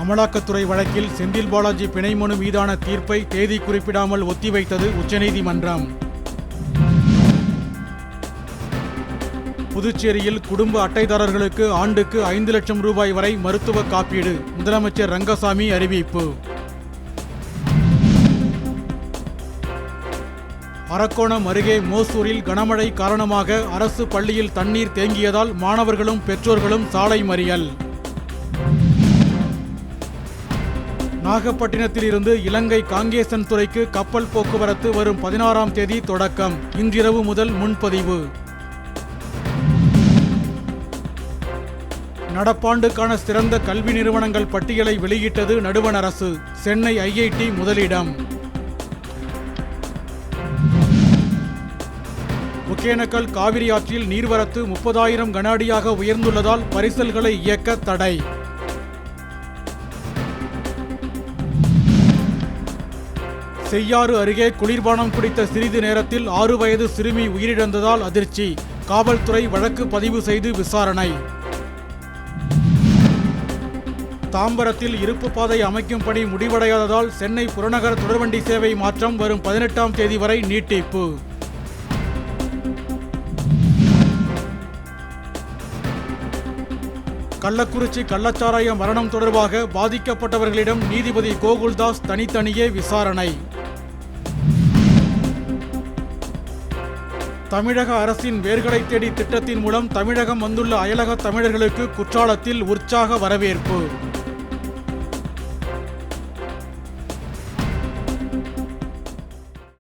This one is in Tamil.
அமலாக்கத்துறை வழக்கில் செந்தில் பாலாஜி பிணை மனு மீதான தீர்ப்பை தேதி குறிப்பிடாமல் ஒத்திவைத்தது உச்சநீதிமன்றம். புதுச்சேரியில் குடும்ப அட்டைதாரர்களுக்கு ஆண்டுக்கு ஐந்து லட்சம் ரூபாய் வரை மருத்துவ காப்பீடு. முதலமைச்சர் ரங்கசாமி அறிவிப்பு. அரக்கோணம் அருகே மோசூரில் கனமழை காரணமாக அரசு பள்ளியில் தண்ணீர் தேங்கியதால் மாணவர்களும் பெற்றோர்களும் சாலை மறியல். நாகப்பட்டினத்தில் இருந்து இலங்கை காங்கேசன் துறைக்கு கப்பல் போக்குவரத்து வரும் பதினாறாம் தேதி தொடக்கம். இன்றிரவு முதல் முன்பதிவு. நடப்பாண்டுக்கான சிறந்த கல்வி நிறுவனங்கள் பட்டியலை வெளியிட்டது நடுவண் அரசு. சென்னை ஐஐடி முதலிடம். ஒகேனக்கல் காவிரி ஆற்றில் நீர்வரத்து முப்பதாயிரம் கன அடியாக உயர்ந்துள்ளதால் பரிசல்களை இயக்க தடை. செய்யாறு அருகே குளிர்பானம் குடித்த சிறிது நேரத்தில் ஆறு வயது சிறுமி உயிரிழந்ததால் அதிர்ச்சி. காவல்துறை வழக்கு பதிவு செய்து விசாரணை. தாம்பரத்தில் இருப்பு பாதை அமைக்கும் பணி முடிவடையாததால் சென்னை புறநகர் தொடர்வண்டி சேவை மாற்றம் வரும் பதினெட்டாம் தேதி வரை நீட்டிப்பு. கள்ளக்குறிச்சி கள்ளச்சாராய மரணம் தொடர்பாக பாதிக்கப்பட்டவர்களிடம் நீதிபதி கோகுல்தாஸ் தனித்தனியே விசாரணை. தமிழக அரசின் வேர்களை தேடி திட்டத்தின் மூலம் தமிழகம் வந்துள்ள அயலக தமிழர்களுக்கு குற்றாலத்தில் உற்சாக வரவேற்பு.